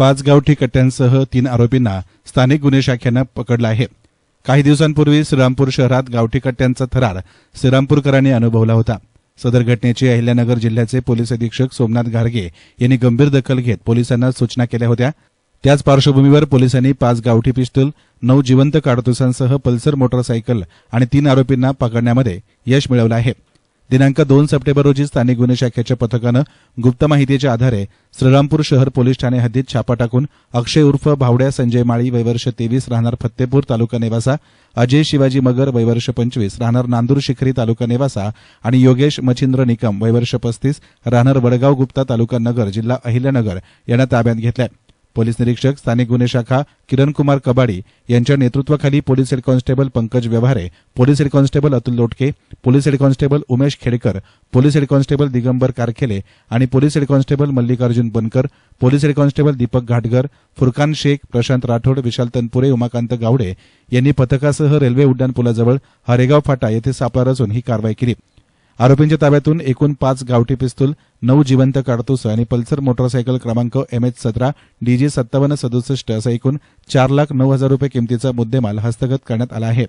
पाच गावठी कट्ट्यांसह तीन आरोपींना स्थानिक गुन्हे शाखेनं पकडलं आहे. काही दिवसांपूर्वी श्रीरामपूर शहरात गावठी कट्ट्यांचा थरार श्रीरामपूरकरांनी अनुभवला होता. सदर घटनेची अहिल्यानगर जिल्ह्याचे पोलीस अधीक्षक सोमनाथ घारगे यांनी गंभीर दखल घेत पोलिसांना सूचना केल्या होत्या. त्याच पार्श्वभूमीवर पोलिसांनी पाच गावठी पिस्तूल नऊ जिवंत काडतुसांसह पल्सर मोटरसायकल आणि तीन आरोपींना पकडण्यामध्ये यश मिळवलं आहे. दिनांक दोन सप्टेंबर रोजी स्थानिक गुन्हे शाखेच्या पथकानं गुप्त माहितीच्या आधारे श्रीरामपूर शहर पोलीस ठाणे हद्दीत छापा टाकून अक्षय उर्फ भावड्या संजय माळी वैवर्ष तेवीस राहणार फत्तेपूर तालुका नेवासा अजय शिवाजी मगर वैवर्ष पंचवीस राहणार नांदूर शिखरी तालुका नेवासा आणि योगेश मच्छिंद्र निकम वैवर्ष पस्तीस राहणार वडगाव गुप्ता तालुका नगर जिल्हा अहिल्यानगर यांना ताब्यात घेतलंय. पोलीस निरीक्षक स्थानिक गुन्हे शाखा किरण कुमार कबाडी यांच्या नेतृत्वाखाली police head constable Pankaj Vyavhare police head constable Atul Lotke police head constable Umesh Khedkar police head constable Digambar Karkhele आणि police head constable Mallikarjun Bankar police head constable Deepak Ghatgar Furqan Shaikh Prashant Rathod Vishal Tanpure Umakant Gawade यांनी पथकासह railway उड्डाण पुलाजवळ हरेगाव फाटा येथे सापळा रचून ही कारवाई केली. आरोपींच्या ताब्यातून एकूण पाच गावठी पिस्तूल नऊ जिवंत काडतूस आणि पल्सर मोटरसायकल क्रमांक एम एच सतरा डीजी सत्तावन्न सदुसष्ट असा एकूण चार लाख नऊ हजार रुपये किमतीचा मुद्देमाल हस्तगत करण्यात आला आहे.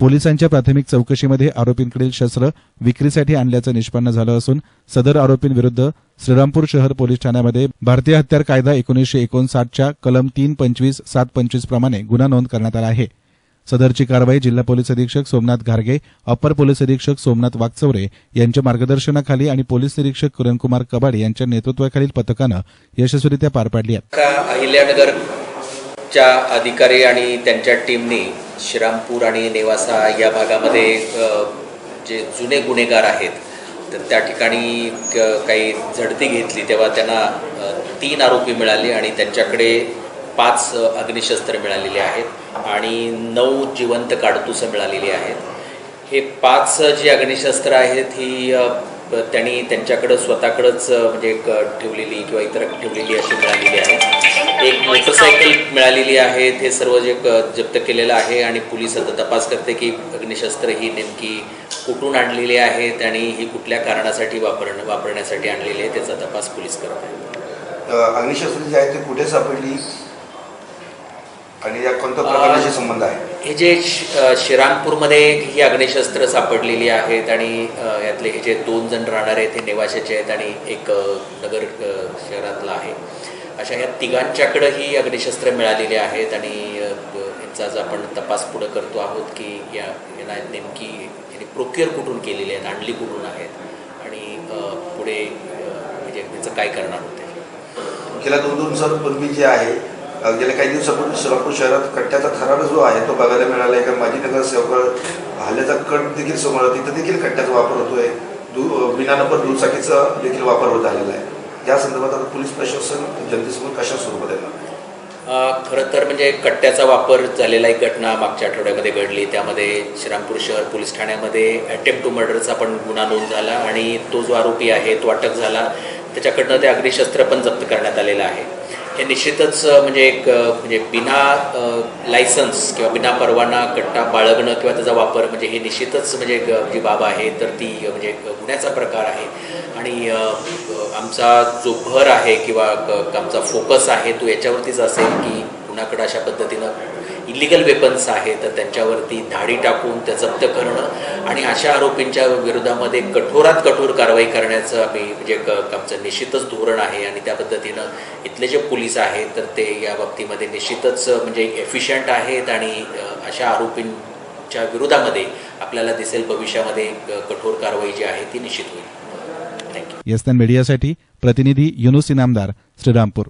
पोलिसांच्या प्राथमिक चौकशीमध्ये आरोपींकडील शस्त्र विक्रीसाठी आणल्याचं निष्पन्न झालं असून सदर आरोपींविरुद्ध श्रीरामपूर शहर पोलीस ठाण्यामध्ये भारतीय हत्यार कायदा एकोणीसशे एकोणसाठच्या कलम तीन पंचवीस सात पंचवीस प्रमाणे गुन्हा नोंद करण्यात आला आहे. सदरची कारवाई जिल्हा पोलीस अधीक्षक सोमनाथ घारगे अप्पर पोलीस अधीक्षक सोमनाथ वागचौरे यांच्या मार्गदर्शनाखाली आणि पोलीस निरीक्षक किरणकुमार कबाडे यांच्या नेतृत्वाखालील पथकानं यशस्वीरित्या पार पाडली का अहिल्यानगरच्या अधिकारी आणि त्यांच्या टीमनी श्रीरामपूर आणि नेवासा या भागामध्ये जे जुने गुन्हेगार आहेत तर त्या ठिकाणी काही झडती घेतली तेव्हा त्यांना तीन आरोपी मिळाले आणि त्यांच्याकडे पाच अग्निशस्त्र मिळालेली आहेत आणि नऊ जिवंत काडतुसं मिळालेली आहेत. हे पाच जी अग्निशस्त्र आहेत ही त्यांनी त्यांच्याकडं स्वतःकडंच म्हणजे एक ठेवलेली किंवा इतर ठेवलेली अशी मिळालेली आहे. एक मोटरसायकल मिळालेली आहे हे सर्व जे जप्त केलेलं आहे आणि पोलीस आता तपास करते की अग्निशस्त्र ही नेमकी कुठून आणलेली आहेत आणि ही कुठल्या कारणासाठी वापरणं वापरण्यासाठी आणलेली आहे त्याचा तपास पोलीस करत आहेत. अग्निशस्त्र जे आहे ते कुठे सापडली? आणि या कोणत्या प्रकारचे संबंध आहे? हे जे श्रीरामपूरमध्ये ही अग्निशस्त्र सापडलेली आहेत आणि यातले हे जे दोन जण राहणार आहेत हे नेवाशाचे आहेत आणि एक नगर शहरातला आहे. अशा या तिघांच्याकडं ही अग्निशस्त्र मिळालेली आहेत आणि यांचा आज आपण तपास पुढं करतो आहोत की या यांना नेमकी यांनी प्रोक्युअर कुठून केलेली आहेत आणली कुठून आहेत आणि पुढे म्हणजे याचं काय करणार होते? गेल्या दोन दोन दिवसांपूर्वी जे आहे गेल्या काही दिवसापूर्वी सोलापूर शहरात कट्ट्याचा थरार जो आहे तो बघायला मिळाला. एका माजी नगरसेवक हल्ल्याचा कट देखील समोर तिथं देखील कट्ट्याचा वापर होतोय. दु बिना नंबर दुचाकीचा देखील वापर होत आलेला आहे. या संदर्भात आता पोलीस प्रशासन जनतेसमोर कशा स्वरूपात येणार खरं तर म्हणजे कट्ट्याचा वापर झालेला एक घटना मागच्या आठवड्यामध्ये घडली. त्यामध्ये श्रीरामपूर शहर पोलीस ठाण्यामध्ये अटेम्प्ट टू मर्डरचा पण गुन्हा नोंद झाला आणि तो जो आरोपी आहे तो अटक झाला. त्याच्याकडनं ते अग्निशस्त्र पण जप्त करण्यात आलेलं आहे. हे निश्चितच म्हणजे एक म्हणजे बिना लायसन्स किंवा बिना परवाना कट्टा बाळगणं किंवा त्याचा वापर म्हणजे हे निश्चितच म्हणजे जी बाब आहे तर ती म्हणजे गुन्ह्याचा प्रकार आहे. आणि आमचा जो भर आहे किंवा क- आमचा फोकस आहे तो याच्यावरतीच असेल की कुणाकडं अशा पद्धतीनं इलिगल वेपन्स आहेत तर त्यांच्यावरती धाडी टाकून त्या जप्त करणं आणि अशा आरोपींच्या विरोधामध्ये कठोरात कठोर कारवाई करण्याचं आम्ही म्हणजे आमचं निश्चितच धोरण आहे आणि त्या पद्धतीनं इथले जे पोलीस आहेत तर ते या बाबतीमध्ये निश्चितच म्हणजे एफिशियंट आहेत आणि अशा आरोपींच्या विरोधामध्ये आपल्याला दिसेल भविष्यामध्ये कठोर कारवाई जी आहे ती निश्चित होईल. थँक्यू यस्तान मीडियासाठी प्रतिनिधी युनुस इनामदार श्रीरामपूर.